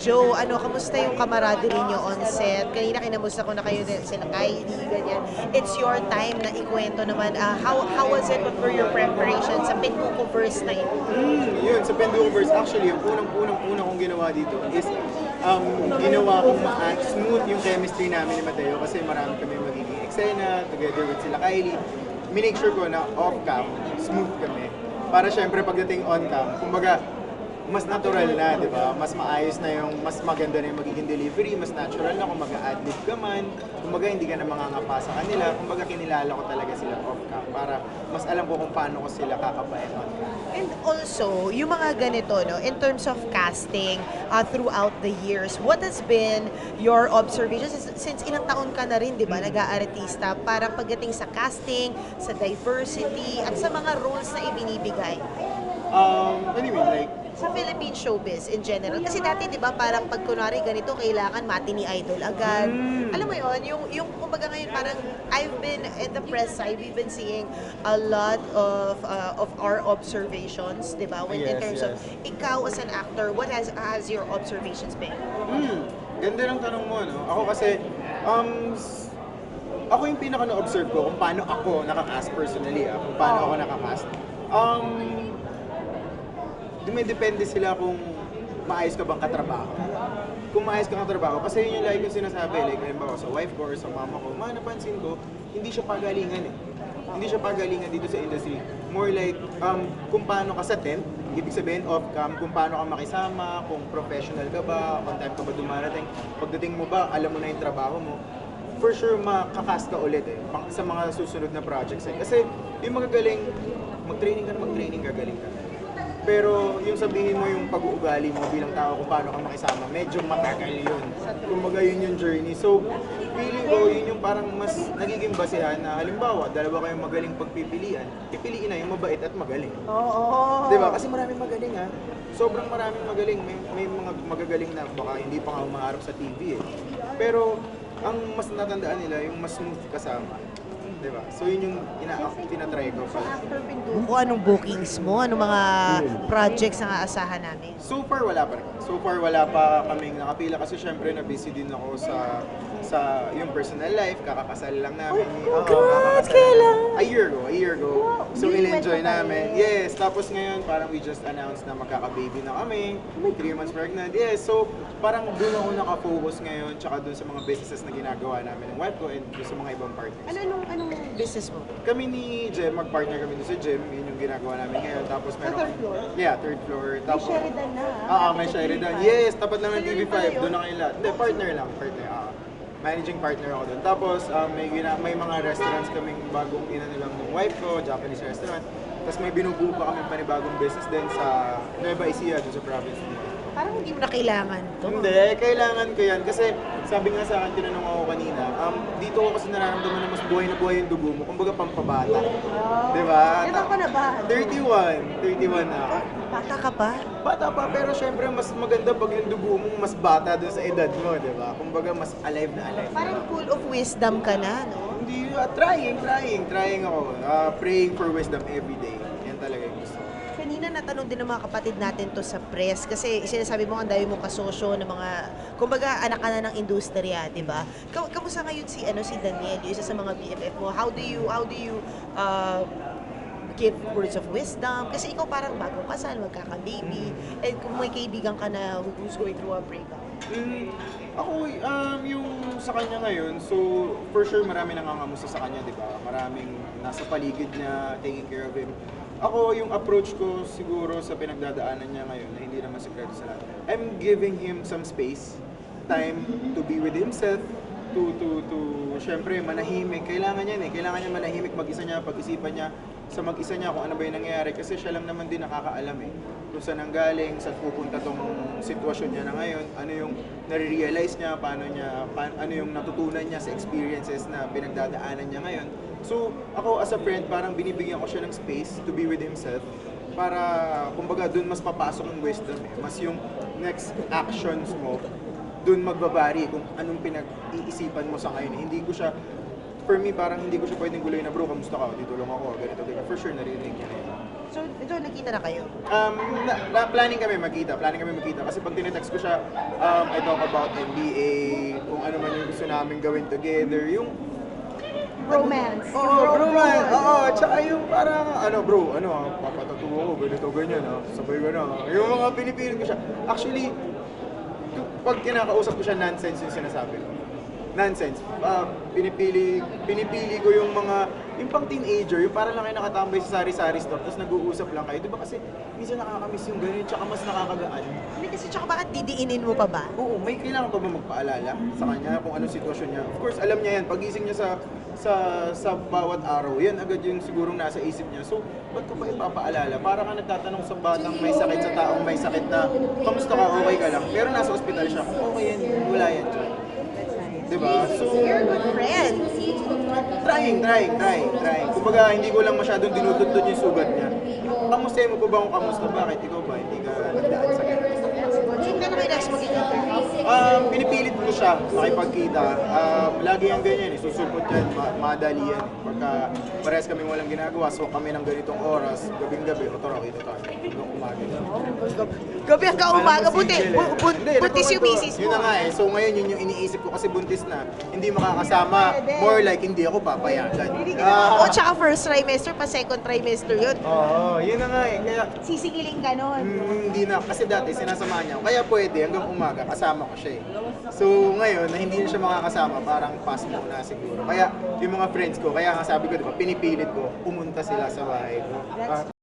Joe, ano, kamusta yung camaraderie niyo on set? Kanina kinamusta ko na kayo din, sila Kylie, ganyan. It's your time na ikwento naman. ah, how how was it? What your preparations sa Pinduko verse na yun? Mm, yun, sa Pendukovers, actually, yung unang-unang-unang kong ginawa dito is um, ginawa kong ma-act smooth yung chemistry namin ni Mateo kasi marami kami magiging eksena together with sila Kylie. Minake sure ko na off-cam, smooth kami. Para syempre pagdating on-cam, kumbaga, mas natural na, di ba? Mas maayos na yung, mas maganda na yung magiging delivery, mas natural na kung mag-adlib ka man, kumbaga hindi ka na mangangapa sa kanila, kumbaga kinilala ko talaga sila off-cam para mas alam ko kung paano ko sila kakapain on-cam. And also, yung mga ganito, no, in terms of casting uh, throughout the years, what has been your observations since, ilang taon ka na rin, di ba, nag-aartista, para pagdating sa casting, sa diversity, at sa mga roles na ibinibigay Um, mean? Like, sa Philippine showbiz in general. Kasi dati, di ba, parang pag kunwari ganito, kailangan mati ni idol agad. Mm. Alam mo yon yung, yung kumbaga ngayon, parang I've been in the press side, we've been seeing a lot of uh, of our observations, di ba? When in Yes, terms of, yes. ikaw as an actor, what has has your observations been? Hmm, ganda ng tanong mo, no? Ako kasi, um, ako yung pinaka na-observe ko kung paano ako nakakast personally, ah, kung paano ako nakakast. Um, dumidepende sila kung maayos ka bang katrabaho. Kung maayos ka katrabaho, kasi yun yung lagi kong sinasabi, like, halimbawa, sa wife ko or sa mama ko, ma, napansin ko, hindi siya pagalingan eh. Hindi siya pagalingan dito sa industry. More like, um, kung paano ka sa tent, ibig sabihin off-cam, kung paano ka makisama, kung professional ka ba, kung time ka ba dumarating, pagdating mo ba, alam mo na yung trabaho mo, for sure makakast ka ulit eh, sa mga susunod na projects eh. Kasi yung magagaling, mag-training ka na mag-training, gagaling ka. Pero yung sabihin mo yung pag-uugali mo bilang tao kung paano ka makisama, medyo matagal yun. Kumbaga yun yung journey. So, feeling ko yun yung parang mas nagiging basehan na halimbawa, dalawa kayong magaling pagpipilian, pipiliin na yung mabait at magaling. Oo. Di ba? Kasi maraming magaling ha. Sobrang maraming magaling. May, may mga magagaling na baka hindi pa nga umaharap sa TV eh. Pero ang mas natandaan nila yung mas smooth kasama. Di ba? So yun yung ina tinatry ko. After Pinduko, anong bookings mo? Anong mga projects ang aasahan namin? So far wala pa rin. So far wala pa kaming nakapila kasi syempre na busy din ako sa sa yung personal life, kakakasal lang namin. Oh, God, kakakasal kailan? lang. A year ago, a year ago. Wow, So in-enjoy namin. Yes, tapos ngayon parang we just announced na magkaka-baby na kami. Three months pregnant. Yes, so parang doon ako nakafocus ngayon tsaka doon sa mga businesses na ginagawa namin ng wife ko and doon sa mga ibang partners. Ano, anong, anong business mo? Kami ni Jem, mag-partner kami sa Jem, yun yung ginagawa namin ngayon. Tapos meron third kami- floor? Yeah, third floor. Tapos, Sheridan na. Ah, ah, may Sheridan. Yes, tapat lang ng So, yun TV5. pala yun? Doon na kayo lahat. Hindi, partner lang. Partner. ah. managing partner ako doon. Tapos, um, may, gina- may mga restaurants kaming bagong ina nilang ng wife ko, Japanese restaurant. Tapos may binubuo pa kami panibagong business din sa Nueva Ecija, doon sa province nila. Parang hindi mo na kailangan to. Hindi, kailangan ko yan. Kasi sabi nga sa akin, tinanong ako kanina, um, dito ko kasi nararamdaman na mas buhay na buhay yung dugo mo. Kumbaga pampabata. Di ba? Ilan ka na ba? 31. 31 na ako. Bata ka pa? Bata pa, pero syempre mas maganda pag yung dugo mo mas bata doon sa edad mo, di ba? Kumbaga mas alive na alive. Parang full of wisdom ka na, no? Hindi, ah, trying, trying, trying ako. Ah, praying for wisdom every day. Kanina natanong din ng mga kapatid natin to sa press kasi sinasabi mo ang dami mong kasosyo ng mga kumbaga anak ka na ng industriya, 'di ba? Ka- Kamusta ngayon si ano si Daniel, yung isa sa mga BFF mo? How do you how do you uh, give words of wisdom? Kasi ikaw parang bagong kasal, magkaka-baby, and kung may kaibigan ka na who's going through a breakup. Mm, ako, um, yung sa kanya ngayon, so for sure marami nangangamusta sa kanya, di ba? Maraming nasa paligid niya, taking care of him. Ako, yung approach ko siguro sa pinagdadaanan niya ngayon, na hindi naman sekreto sa lahat, I'm giving him some space, time to be with himself, to, to, to, syempre, manahimik. Kailangan niya eh. Kailangan niya manahimik, mag-isa niya, pag-isipan niya, sa mag-isa niya kung ano ba yung nangyayari. Kasi siya lang naman din nakakaalam eh. Kung saan ang galing, saan pupunta tong sitwasyon niya na ngayon, ano yung nare-realize niya, paano niya, pa- ano yung natutunan niya sa experiences na pinagdadaanan niya ngayon. So, ako as a friend, parang binibigyan ko siya ng space to be with himself para, kumbaga, dun mas papasok yung wisdom eh. Mas yung next actions mo, dun magbabari kung anong pinag-iisipan mo sa ngayon. Hindi ko siya, for me, parang hindi ko siya pwedeng guluhin na, bro, kamusta ka? Dito lang ako, ganito, ganito. For sure, narinig niya na yun. So, ito, nakita na kayo. Um, na, na- planning kami magkita, planning kami magkita. Kasi pag tinetext ko siya, um, I talk about NBA, kung ano man yung gusto namin gawin together, yung Romance. Oo, bro man. Oo, tsaka yung parang, ano bro, ano papatatuwa ko, ganito, ganyan ah. Sabay ko na. Yung mga pinipilit ko siya. Actually, tu- pag kinakausap ko siya, nonsense yung sinasabi ko. Nonsense. Ah, pinipili, pinipili ko yung mga, yung pang teenager, yung parang lang kayo nakatambay sa sari-sari store, tapos nag-uusap lang kayo. Di ba kasi, minsan nakakamiss yung ganyan, tsaka mas nakakagaan. Hindi kasi tsaka bakit didiinin mo pa ba? Oo, may kailangan pa ba magpaalala sa kanya kung anong sitwasyon niya? Of course, alam niya yan. Pagising niya sa sa sa bawat araw, yan agad yung sigurong nasa isip niya. So, ba't ko pa ipapaalala? Para ka nagtatanong sa batang may sakit, sa taong may sakit na, kamusta ka, okay ka lang? Pero nasa ospital siya, okay yan, wala yan dyan. Diba? So, You're good friends. trying, trying, trying, trying. Kumbaga, hindi ko lang masyadong dinududod yung sugat niya. Kamusta mo po ba kung kamusta? Bakit? Ikaw ba? Hindi ka nagdaan sa ganun? Hindi na kayo next magkikita. Um, pinipilit ko siya makipagkita. Um, lagi ang ganyan eh. Susulpot yan, ma- madali yan. Pagka parehas kami walang ginagawa, so kami ng ganitong oras, gabing-gabi, o tara, kita tayo. Hanggang umaga. Gabi hanggang umaga, buti, eh. bu- bu- Hindi, buntis yung nagkukwento. misis Yun mo. na nga eh. So ngayon yun yung iniisip ko kasi buntis na. Hindi makakasama. More like hindi ako papayagan. o, Ah, tsaka first trimester pa second trimester yun. Oo, yun na nga eh. Kaya Sisigiling ka nun. Mm, hindi na. Kasi dati sinasama niya ako. Kaya pwede hanggang umaga kasama ko siya eh. So ngayon na hindi na siya makakasama, parang pass muna siguro. Kaya yung mga friends ko, kaya nga sabi ko, di ba, pinipilit ko, pumunta sila sa bahay ko.